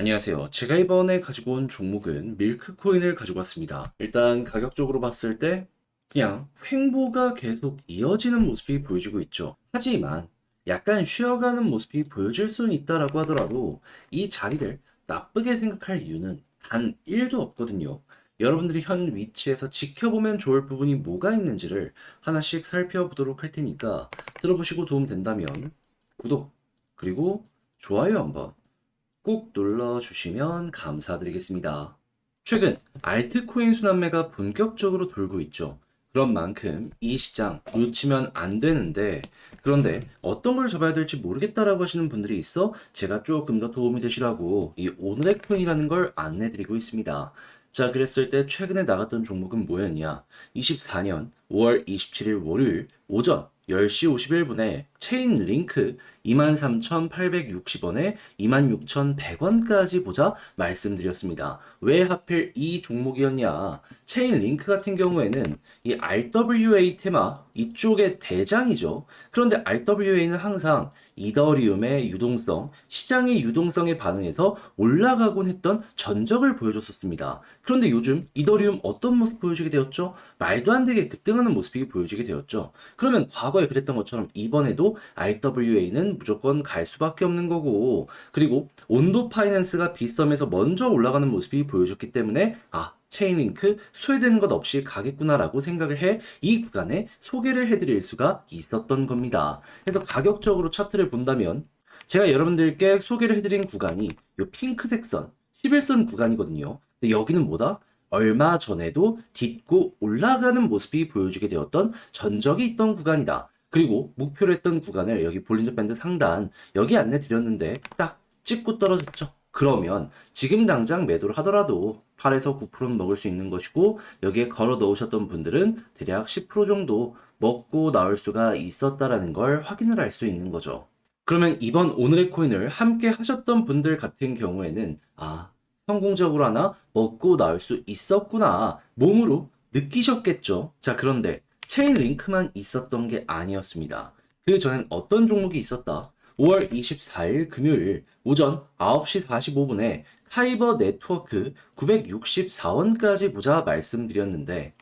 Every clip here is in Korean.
안녕하세요. 제가 이번에 가지고 온 종목은 밀크코인을 가지고 왔습니다. 일단 가격적으로 봤을 때 그냥 횡보가 계속 이어지는 모습이 보여지고 있죠. 하지만 약간 쉬어가는 모습이 보여질 수는 있다라고 하더라도 이 자리를 나쁘게 생각할 이유는 단 1도 없거든요. 여러분들이 현 위치에서 지켜보면 좋을 부분이 뭐가 있는지를 하나씩 살펴보도록 할 테니까 들어보시고 도움 된다면 구독 그리고 좋아요 한번 꼭 눌러주시면 감사드리겠습니다. 최근 알트코인 순환매가 본격적으로 돌고 있죠. 그런 만큼 이 시장 놓치면 안 되는데 그런데 어떤 걸 잡아야 될지 모르겠다라고 하시는 분들이 있어 제가 조금 더 도움이 되시라고 이 오늘의 코인이라는 걸 안내드리고 있습니다. 자, 그랬을 때 최근에 나갔던 종목은 뭐였냐? 24년 5월 27일 월요일 오전 10시 51분에 체인 링크 23,860원에 26,100원까지 보자 말씀드렸습니다. 왜 하필 이 종목이었냐? 체인 링크 같은 경우에는 이 RWA 테마 이쪽의 대장이죠. 그런데 RWA는 항상 이더리움의 유동성, 시장의 유동성에 반응해서 올라가곤 했던 전적을 보여줬었습니다. 그런데 요즘 이더리움 어떤 모습 보여주게 되었죠? 말도 안 되게 급등하는 모습이 보여지게 되었죠. 그러면 과거에 그랬던 것처럼 이번에도 RWA는 무조건 갈 수밖에 없는 거고, 그리고 온도 파이낸스가 빗썸에서 먼저 올라가는 모습이 보여졌기 때문에, 아, 체인링크 소외되는 것 없이 가겠구나라고 생각을 해 이 구간에 소개를 해드릴 수가 있었던 겁니다. 그래서 가격적으로 차트를 본다면 제가 여러분들께 소개를 해드린 구간이 이 핑크색 선 11선 구간이거든요. 근데 여기는 뭐다? 얼마 전에도 딛고 올라가는 모습이 보여주게 되었던 전적이 있던 구간이다. 그리고 목표로 했던 구간을 여기 볼린저 밴드 상단 여기 안내 드렸는데 딱 찍고 떨어졌죠. 그러면 지금 당장 매도를 하더라도 8에서 9%는 먹을 수 있는 것이고 여기에 걸어 넣으셨던 분들은 대략 10% 정도 먹고 나올 수가 있었다라는 걸 확인을 할 수 있는 거죠. 그러면 이번 오늘의 코인을 함께 하셨던 분들 같은 경우에는 아 성공적으로 하나 먹고 나올 수 있었구나 몸으로 느끼셨겠죠. 자 그런데 체인 링크만 있었던 게 아니었습니다. 그 전엔 어떤 종목이 있었다? 5월 24일 금요일 오전 9시 45분에 카이버 네트워크 964원까지 보자 말씀드렸는데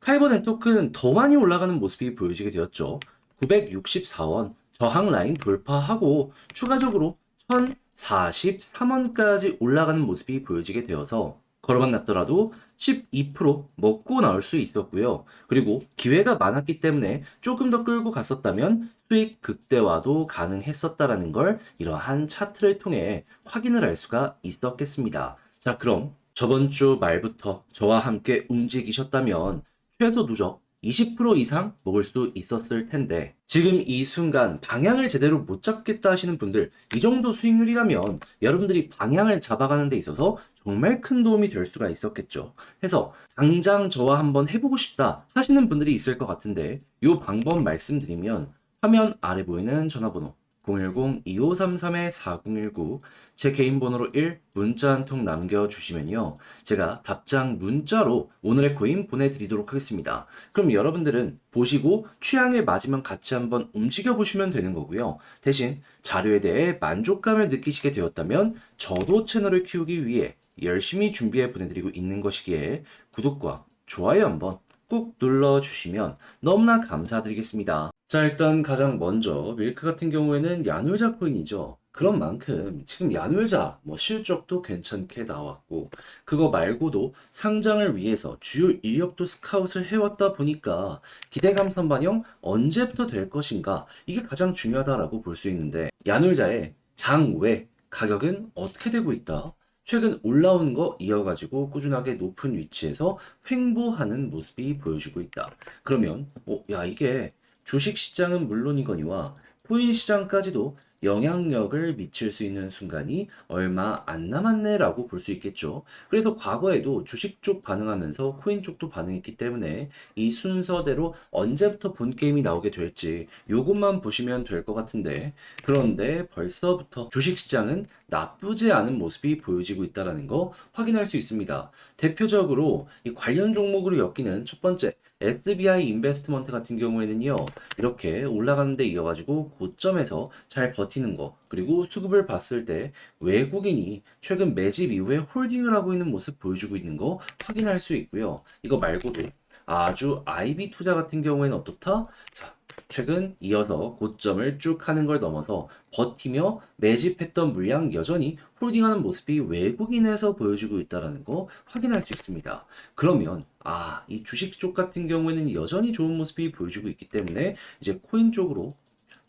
카이버 네트워크는 더 많이 올라가는 모습이 보여지게 되었죠. 964원 저항 라인 돌파하고 추가적으로 1043원까지 올라가는 모습이 보여지게 되어서 걸어만 났더라도 12% 먹고 나올 수 있었고요. 그리고 기회가 많았기 때문에 조금 더 끌고 갔었다면 수익 극대화도 가능했었다라는 걸 이러한 차트를 통해 확인을 할 수가 있었겠습니다. 자, 그럼 저번 주 말부터 저와 함께 움직이셨다면 최소 누적 20% 이상 먹을 수 있었을 텐데 지금 이 순간 방향을 제대로 못 잡겠다 하시는 분들 이 정도 수익률이라면 여러분들이 방향을 잡아가는 데 있어서 정말 큰 도움이 될 수가 있었겠죠. 해서 당장 저와 한번 해보고 싶다 하시는 분들이 있을 것 같은데 이 방법 말씀드리면 화면 아래 보이는 전화번호 010-2533-4019 제 개인 번호로 1 문자 한 통 남겨주시면요. 제가 답장 문자로 오늘의 코인 보내드리도록 하겠습니다. 그럼 여러분들은 보시고 취향에 맞으면 같이 한번 움직여 보시면 되는 거고요. 대신 자료에 대해 만족감을 느끼시게 되었다면 저도 채널을 키우기 위해 열심히 준비해 보내드리고 있는 것이기에 구독과 좋아요 한번 꾹 눌러주시면 너무나 감사드리겠습니다. 자, 일단 가장 먼저 밀크 같은 경우에는 야놀자 코인이죠. 그런 만큼 지금 야놀자 뭐 실적도 괜찮게 나왔고 그거 말고도 상장을 위해서 주요 인력도 스카웃을 해왔다 보니까 기대감 선반영 언제부터 될 것인가 이게 가장 중요하다라고 볼 수 있는데 야놀자의 장외 가격은 어떻게 되고 있다? 최근 올라온 거 이어가지고 꾸준하게 높은 위치에서 횡보하는 모습이 보여지고 있다. 그러면 어, 야 이게 주식 시장은 물론이거니와 코인 시장까지도 영향력을 미칠 수 있는 순간이 얼마 안 남았네라고 볼 수 있겠죠. 그래서 과거에도 주식 쪽 반응하면서 코인 쪽도 반응했기 때문에 이 순서대로 언제부터 본 게임이 나오게 될지 요것만 보시면 될 것 같은데 그런데 벌써부터 주식 시장은 나쁘지 않은 모습이 보여지고 있다는 거 확인할 수 있습니다. 대표적으로 이 관련 종목으로 엮이는 첫 번째 SBI 인베스트먼트 같은 경우에는요, 이렇게 올라가는 데 이어가지고 고점에서 잘 버티는 거, 그리고 수급을 봤을 때 외국인이 최근 매집 이후에 홀딩을 하고 있는 모습 보여주고 있는 거 확인할 수 있고요. 이거 말고도 아주 IB 투자 같은 경우에는 어떻다? 자, 최근 이어서 고점을 쭉 하는 걸 넘어서 버티며 매집했던 물량 여전히 홀딩하는 모습이 외국인에서 보여주고 있다는 거 확인할 수 있습니다. 그러면 아, 이 주식 쪽 같은 경우에는 여전히 좋은 모습이 보여주고 있기 때문에 이제 코인 쪽으로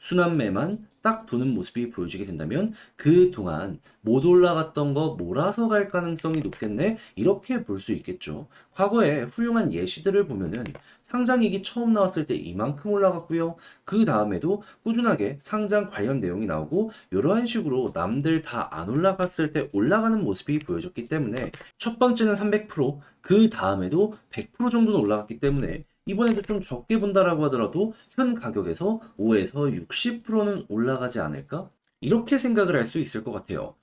순환매만 딱 도는 모습이 보여지게 된다면 그동안 못 올라갔던 거 몰아서 갈 가능성이 높겠네? 이렇게 볼 수 있겠죠. 과거에 훌륭한 예시들을 보면은 상장이익이 처음 나왔을 때 이만큼 올라갔고요. 그 다음에도 꾸준하게 상장 관련 내용이 나오고 이러한 식으로 남들 다 안 올라갔을 때 올라가는 모습이 보여졌기 때문에 첫 번째는 300%, 그 다음에도 100% 정도는 올라갔기 때문에 이번에도 좀 적게 본다라고 하더라도 현 가격에서 5에서 60%는 올라가지 않을까? 이렇게 생각을 할 수 있을 것 같아요.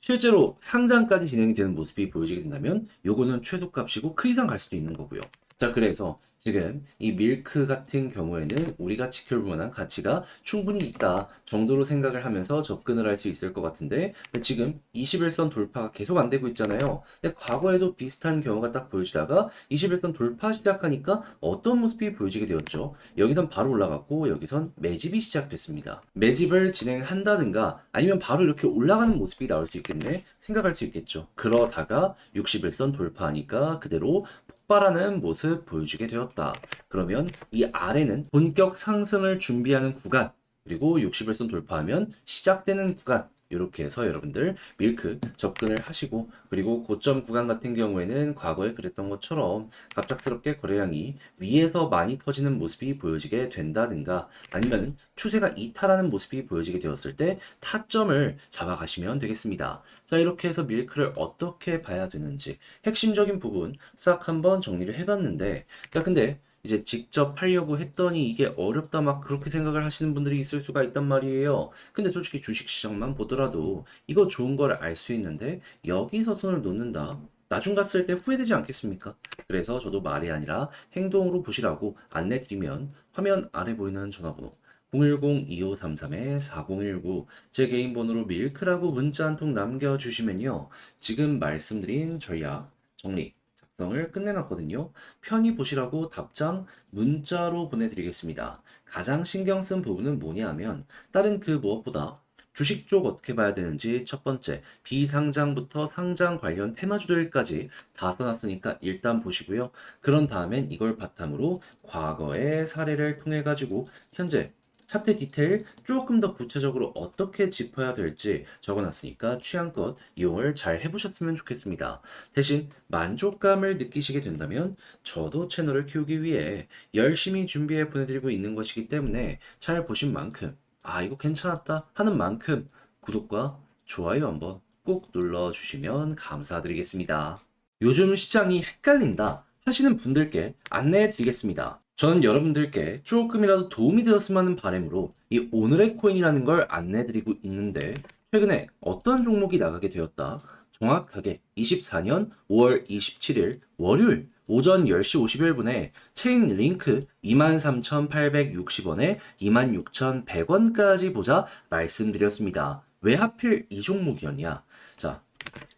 실제로 상장까지 진행이 되는 모습이 보여지게 된다면 요거는 최소값이고 그 이상 갈 수도 있는 거고요. 자, 그래서 지금 이 밀크 같은 경우에는 우리가 지켜볼 만한 가치가 충분히 있다 정도로 생각을 하면서 접근을 할 수 있을 것 같은데 지금 21선 돌파가 계속 안 되고 있잖아요. 근데 과거에도 비슷한 경우가 딱 보여지다가 21선 돌파 시작하니까 어떤 모습이 보여지게 되었죠. 여기선 바로 올라갔고 여기선 매집이 시작됐습니다. 매집을 진행한다든가 아니면 바로 이렇게 올라가는 모습이 나올 수 있겠네 생각할 수 있겠죠. 그러다가 61선 돌파하니까 그대로 폭발하는 모습 보여주게 되었다. 그러면 이 아래는 본격 상승을 준비하는 구간, 그리고 60일선 돌파하면 시작되는 구간, 이렇게 해서 여러분들 밀크 접근을 하시고 그리고 고점 구간 같은 경우에는 과거에 그랬던 것처럼 갑작스럽게 거래량이 위에서 많이 터지는 모습이 보여지게 된다든가 아니면 추세가 이탈하는 모습이 보여지게 되었을 때 타점을 잡아가시면 되겠습니다. 자 이렇게 해서 밀크를 어떻게 봐야 되는지 핵심적인 부분 싹 한번 정리를 해봤는데 자 근데 이제 직접 하려고 했더니 이게 어렵다 막 그렇게 생각을 하시는 분들이 있을 수가 있단 말이에요. 근데 솔직히 주식 시장만 보더라도 이거 좋은 걸 알 수 있는데 여기서 손을 놓는다. 나중 갔을 때 후회되지 않겠습니까? 그래서 저도 말이 아니라 행동으로 보시라고 안내 드리면 화면 아래 보이는 전화번호 010-2533-4019 제 개인 번호로 밀크라고 문자 한 통 남겨주시면요. 지금 말씀드린 전략 정리 작성을 끝내놨거든요. 편히 보시라고 답장 문자로 보내드리겠습니다. 가장 신경 쓴 부분은 뭐냐 하면 다른 그 무엇보다 주식 쪽 어떻게 봐야 되는지 첫 번째 비상장부터 상장 관련 테마주들까지 다 써놨으니까 일단 보시고요. 그런 다음엔 이걸 바탕으로 과거의 사례를 통해 가지고 현재 차트 디테일 조금 더 구체적으로 어떻게 짚어야 될지 적어놨으니까 취향껏 이용을 잘 해보셨으면 좋겠습니다. 대신 만족감을 느끼시게 된다면 저도 채널을 키우기 위해 열심히 준비해 보내드리고 있는 것이기 때문에 잘 보신 만큼 아 이거 괜찮았다 하는 만큼 구독과 좋아요 한번 꼭 눌러주시면 감사드리겠습니다. 요즘 시장이 헷갈린다 하시는 분들께 안내해 드리겠습니다. 저는 여러분들께 조금이라도 도움이 되었으면 하는 바람으로 이 오늘의 코인이라는 걸 안내 드리고 있는데 최근에 어떤 종목이 나가게 되었다. 정확하게 24년 5월 27일 월요일 오전 10시 51분에 체인 링크 23,860원에 26,100원까지 보자 말씀드렸습니다. 왜 하필 이 종목이었냐? 자,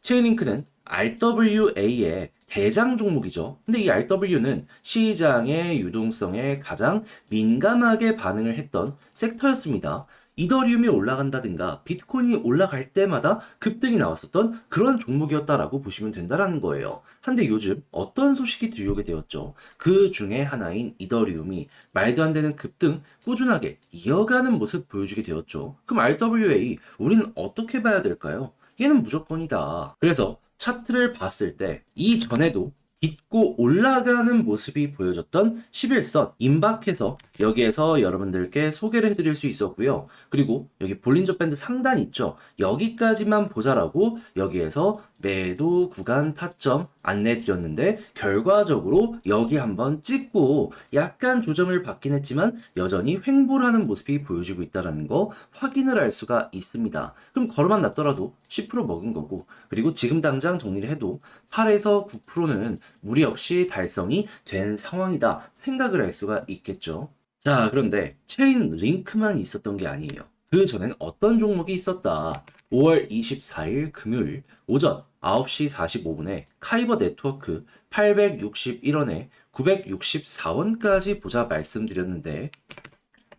체인 링크는 RWA의 대장 종목이죠. 근데 이 RW는 시장의 유동성에 가장 민감하게 반응을 했던 섹터였습니다. 이더리움이 올라간다든가 비트코인이 올라갈 때마다 급등이 나왔었던 그런 종목이었다라고 보시면 된다라는 거예요. 한데 요즘 어떤 소식이 들려오게 되었죠? 그 중에 하나인 이더리움이 말도 안 되는 급등 꾸준하게 이어가는 모습 보여주게 되었죠. 그럼 RWA 우리는 어떻게 봐야 될까요? 얘는 무조건이다. 그래서 차트를 봤을 때 이전에도 딛고 올라가는 모습이 보여졌던 11선 임박해서 여기에서 여러분들께 소개를 해드릴 수 있었고요. 그리고 여기 볼린저 밴드 상단 있죠? 여기까지만 보자라고 여기에서 매도 구간 타점 안내 드렸는데 결과적으로 여기 한번 찍고 약간 조정을 받긴 했지만 여전히 횡보를 하는 모습이 보여지고 있다는 거 확인을 할 수가 있습니다. 그럼 걸어만 놨더라도 10% 먹은 거고 그리고 지금 당장 정리를 해도 8에서 9%는 무리 없이 달성이 된 상황이다 생각을 할 수가 있겠죠. 자, 그런데 체인 링크만 있었던 게 아니에요. 그 전엔 어떤 종목이 있었다. 5월 24일 금요일 오전 9시 45분에 카이버 네트워크 861원에 964원까지 보자 말씀드렸는데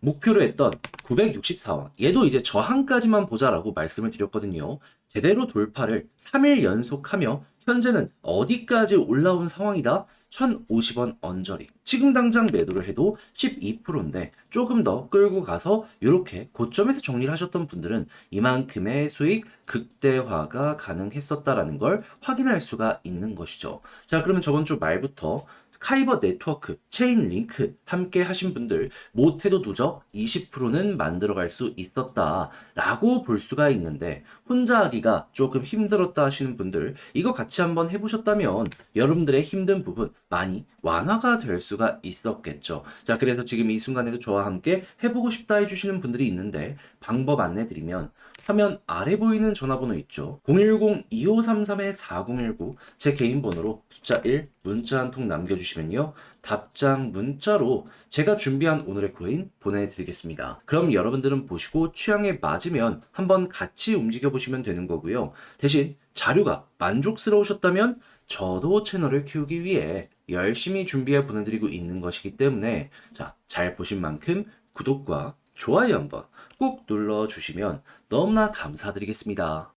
목표로 했던 964원. 얘도 이제 저항까지만 보자라고 말씀을 드렸거든요. 제대로 돌파를 3일 연속하며 현재는 어디까지 올라온 상황이다? 1050원 언저리. 지금 당장 매도를 해도 12%인데 조금 더 끌고 가서 이렇게 고점에서 정리를 하셨던 분들은 이만큼의 수익 극대화가 가능했었다라는 걸 확인할 수가 있는 것이죠. 자, 그러면 저번 주 말부터 카이버 네트워크, 체인 링크 함께 하신 분들 못해도 누적 20%는 만들어갈 수 있었다라고 볼 수가 있는데 혼자 하기가 조금 힘들었다 하시는 분들 이거 같이 한번 해보셨다면 여러분들의 힘든 부분 많이 완화가 될 수가 있었겠죠. 자, 그래서 지금 이 순간에도 저와 함께 해보고 싶다 해주시는 분들이 있는데 방법 안내 드리면 화면 아래 보이는 전화번호 있죠. 010-2533-4019 제 개인 번호로 숫자 1 문자 한 통 남겨주시면요. 답장 문자로 제가 준비한 오늘의 코인 보내드리겠습니다. 그럼 여러분들은 보시고 취향에 맞으면 한번 같이 움직여 보시면 되는 거고요. 대신 자료가 만족스러우셨다면 저도 채널을 키우기 위해 열심히 준비해 보내드리고 있는 것이기 때문에 자, 잘 보신 만큼 구독과 좋아요 한번 꼭 눌러주시면 너무나 감사드리겠습니다.